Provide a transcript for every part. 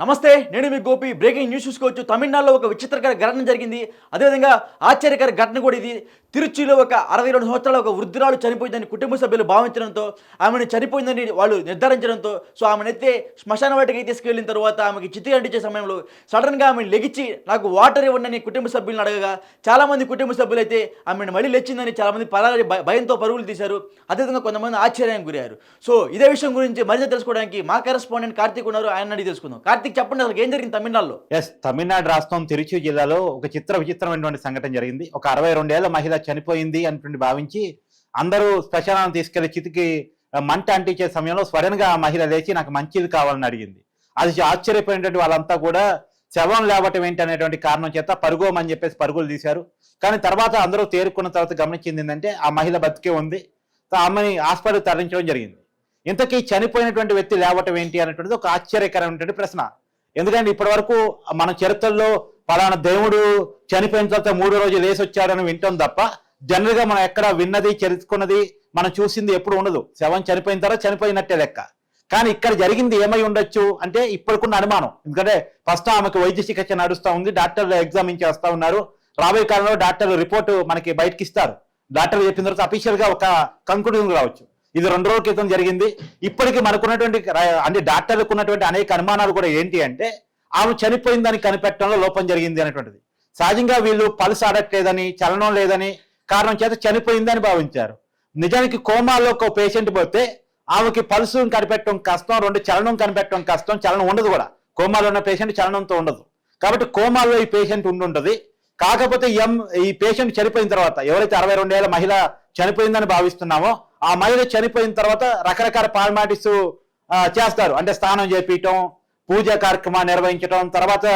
నమస్తే నేను మీ Gopi. Breaking news చూసుకోవచ్చు. తమిళనాడులో ఒక విచిత్రకర ఘటన జరిగింది. అదేవిధంగా ఆశ్చర్యకర ఘటన కూడా ఇది. తిరుచిలో ఒక అరవై రెండు సంవత్సరాల ఒక వృద్ధురాలు చనిపోయిందని కుటుంబ సభ్యులు భావించడంతో ఆమెను చనిపోయిందని వాళ్ళు నిర్ధారించడంతో సో ఆమెనైతే శ్మశాన వాటికి తీసుకెళ్ళిన తర్వాత ఆమెకి చితి అంటించే సమయంలో సడన్గా ఆమె లెగిచి నాకు వాటర్ ఇవ్వండి కుటుంబ సభ్యులను అడగగా చాలామంది కుటుంబ సభ్యులు అయితే ఆమెను మళ్ళీ లేచిందని చాలామంది పరాలి భ- భయంతో పరుగులు తీశారు. అదేవిధంగా కొంతమంది ఆశ్చర్యానికి గురయ్యారు. సో ఇదే విషయం గురించి మరింత తెలుసుకోవడానికి మా కరెస్పాండెంట్ కార్తీక్ ఉన్నారు. ఆయన అడిగి తెలుసుకుందాం. కార్తీక్ చెప్పండి అసలు ఏం జరిగింది తమిళనాడులో? ఎస్ తమిళనాడు రాష్ట్రం తిరుచి జిల్లాలో ఒక చిత్ర విచిత్రమైనటువంటి సంఘటన జరిగింది. ఒక అరవై రెండేళ్ళ మహిళ చనిపోయింది అన్నటువంటి భావించి అందరూ శ్మశానాన్ని తీసుకెళ్ళి చితికి మంట అంటించే సమయంలో స్వరణగా గా ఆ మహిళ లేచి నాకు మంచిది కావాలని అడిగింది. అది ఆశ్చర్యపోయినటువంటి వాళ్ళంతా కూడా శవం లేవటం ఏంటి అనేటువంటి కారణం చేత పరుగోమని చెప్పేసి పరుగులు తీశారు. కానీ తర్వాత అందరూ తేరుకున్న తర్వాత గమనించింది ఏంటంటే ఆ మహిళ బతికే ఉంది. ఆమెని హాస్పిటల్ తరలించడం జరిగింది. ఇంతకీ చనిపోయినటువంటి వ్యక్తి లేవటం ఏంటి అనేటువంటిది ఒక ఆశ్చర్యకరమైనటువంటి ప్రశ్న. ఎందుకంటే ఇప్పటి వరకు మన చరిత్రలో పలానా దేవుడు చనిపోయిన తర్వాత మూడో రోజు లేచి వచ్చాడని వింటాం తప్ప జనరల్గా మనం ఎక్కడ విన్నది చరిత్రకున్నది మనం చూసింది ఎప్పుడు ఉండదు. శవం చనిపోయిన తర్వాత చనిపోయినట్టే లెక్క. కానీ ఇక్కడ జరిగింది ఏమై ఉండొచ్చు అంటే ఇప్పటికున్న అనుమానం. ఎందుకంటే ఫస్ట్ ఆమెకు వైద్య చికిత్స నడుస్తూ ఉంది డాక్టర్లు ఎగ్జామిన్ చేస్తూ ఉన్నారు. రాబోయే కాలంలో డాక్టర్లు రిపోర్టు మనకి బయటకి ఇస్తారు. డాక్టర్లు చెప్పిన తర్వాత అఫీషియల్గా ఒక కంక్లూజన్ రావచ్చు. ఇది రెండు రోజుల క్రితం జరిగింది. ఇప్పటికీ మనకున్నటువంటి అంటే డాక్టర్లకు ఉన్నటువంటి అనేక అనుమానాలు కూడా ఏంటి అంటే ఆమె చనిపోయిందని కనిపెట్టడంలో లోపం జరిగింది అనేటువంటిది. సహజంగా వీళ్ళు పల్స్ ఆడట్లేదని చలనం లేదని కారణం చేత చనిపోయిందని భావించారు. నిజానికి కోమాలో ఒక పేషెంట్ పోతే ఆమెకి పల్స్ కనిపెట్టడం కష్టం రెండు చలనం కనిపెట్టడం కష్టం చలనం ఉండదు కూడా. కోమాలో ఉన్న పేషెంట్ చలనంతో ఉండదు. కాబట్టి కోమాలో ఈ పేషెంట్ ఉండుంటది. కాకపోతే ఎం ఈ పేషెంట్ చనిపోయిన తర్వాత ఎవరైతే అరవై రెండేళ్ళ మహిళ చనిపోయిందని భావిస్తున్నామో ఆ మహిళ చనిపోయిన తర్వాత రకరకాల ఫార్మాలిటీస్ చేస్తారు. అంటే స్నానం చేపించటం పూజ కార్యక్రమాన్ని నిర్వహించటం తర్వాత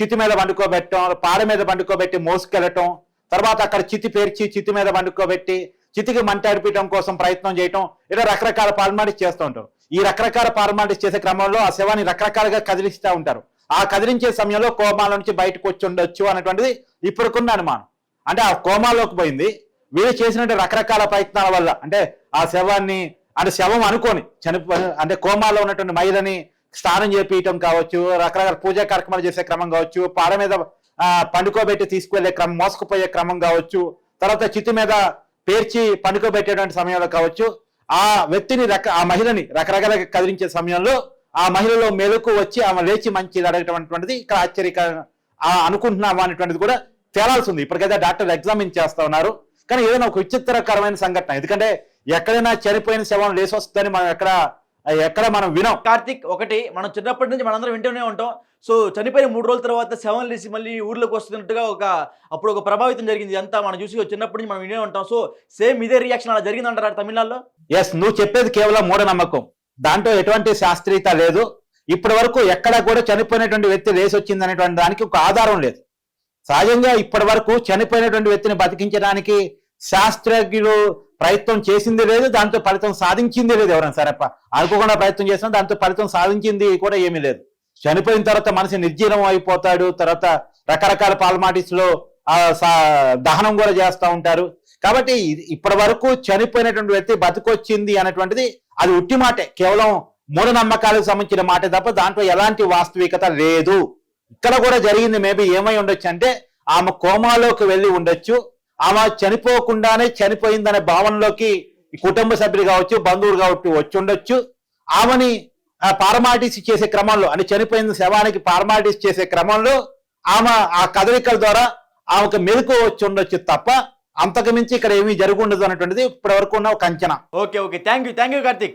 చితి మీద పండుకోబెట్టడం పాడ మీద పండుకోబెట్టి మోసుకెళ్ళటం తర్వాత అక్కడ చితి పేర్చి చితి మీద పండుకోబెట్టి చితికి మంట అడిపించడం కోసం ప్రయత్నం చేయటం ఇలా రకరకాల ఫార్మాలిటీస్ చేస్తూ ఉంటారు. ఈ రకరకాల ఫార్మాలిటీస్ చేసే క్రమంలో ఆ శవాన్ని రకరకాలుగా కదిలిస్తూ ఉంటారు. ఆ కదిలించే సమయంలో కోమాల నుంచి బయటకు వచ్చి ఉండొచ్చు అనేటువంటిది ఇప్పుడుకున్న అనుమానం. అంటే ఆ కోమాలోకి పోయింది. వీళ్ళు చేసినట్టు రకరకాల ప్రయత్నాల వల్ల అంటే ఆ శవాన్ని అంటే శవం అనుకోని చనిపో అంటే కోమాలో ఉన్నటువంటి మహిళని స్నానం చేపించడం కావచ్చు రకరకాల పూజా కార్యక్రమాలు చేసే క్రమం కావచ్చు పాడ మీద పండుకోబెట్టి తీసుకువెళ్ళే క్రమం మోసుకుపోయే క్రమం కావచ్చు తర్వాత చితి మీద పేర్చి పండుకోబెట్టేటువంటి సమయంలో కావచ్చు ఆ వ్యక్తిని రక ఆ మహిళని రకరకాల కదిలించే సమయంలో ఆ మహిళలో మెలకు వచ్చి ఆమె లేచి మంచిది అడగటటువంటిది ఇక్కడ ఆశ్చర్యకర ఆ అనుకుంటున్నామా అనేటువంటిది కూడా తేలాల్సి ఉంది. ఇప్పటికైతే డాక్టర్లు ఎగ్జామిన్ చేస్తా ఉన్నారు. కానీ ఏదైనా ఒక విచిత్రకరమైన సంఘటన. ఎందుకంటే ఎక్కడైనా చనిపోయిన శవం లేచి వస్తుందని మనం ఎక్కడ ఎక్కడ మనం వినం. కార్తీక్ ఒకటి మనం చిన్నప్పటి నుంచి మనందరం వింటూనే ఉంటాం. సో చనిపోయిన మూడు రోజుల తర్వాత శవం లేసి మళ్ళీ ఊర్లోకి వస్తున్నట్టుగా ఒక అప్పుడు ఒక ప్రభావితం జరిగింది. అంతా మనం చూసి చిన్నప్పటి నుంచి మనం వినే ఉంటాం. సో సేమ్ ఇదే రియాక్షన్ అలా జరిగిందంటారా తమిళనాడులో? ఎస్ నువ్వు చెప్పేది కేవలం మూఢనమ్మకం. దాంట్లో ఎటువంటి శాస్త్రీయత లేదు. ఇప్పటి వరకు ఎక్కడ కూడా చనిపోయినటువంటి వ్యక్తి లేచి వచ్చింది అనేటువంటి దానికి ఒక ఆధారం లేదు. సహజంగా ఇప్పటి వరకు చనిపోయినటువంటి వ్యక్తిని బతికించడానికి శాస్త్రజ్ఞులు ప్రయత్నం చేసింది లేదు దాంతో ఫలితం సాధించింది లేదు ఎవరైనా సరే. అనుకోకుండా ప్రయత్నం చేసినా దాంతో ఫలితం సాధించింది కూడా ఏమీ లేదు. చనిపోయిన తర్వాత మనిషి నిర్జీవం అయిపోతాడు తర్వాత రకరకాల పాల్మాటిస్లో సా- దహనం కూడా చేస్తూ ఉంటారు. కాబట్టి ఇది- ఇప్పటి వరకు చనిపోయినటువంటి వ్యక్తి బతికొచ్చింది అనేటువంటిది అది ఉట్టి మాటే. కేవలం మూఢనమ్మకాలకు సంబంధించిన మాట తప్ప దాంట్లో ఎలాంటి వాస్తవికత లేదు. ఇక్కడ కూడా జరిగింది మేబీ ఏమై ఉండొచ్చు అంటే ఆమె కోమాలోకి వెళ్ళి ఉండొచ్చు. ఆమె చనిపోకుండానే చనిపోయిందనే భావనలోకి కుటుంబ సభ్యులు కావచ్చు బంధువులు కావచ్చు వచ్చి ఉండొచ్చు. ఆమెని ఆ పారమాటిస్ చేసే క్రమంలో అంటే చనిపోయిన శవానికి పారమాటిస్ చేసే క్రమంలో ఆమె ఆ కదలికల ద్వారా ఆమెకు మెలకు వచ్చి ఉండొచ్చు తప్ప అంతకుమించి ఇక్కడ ఏమీ జరుగుండదు అనేటువంటిది ఇప్పటి వరకు ఉన్న ఒక అంచనా. Okay okay. Thank you thank you Karthik.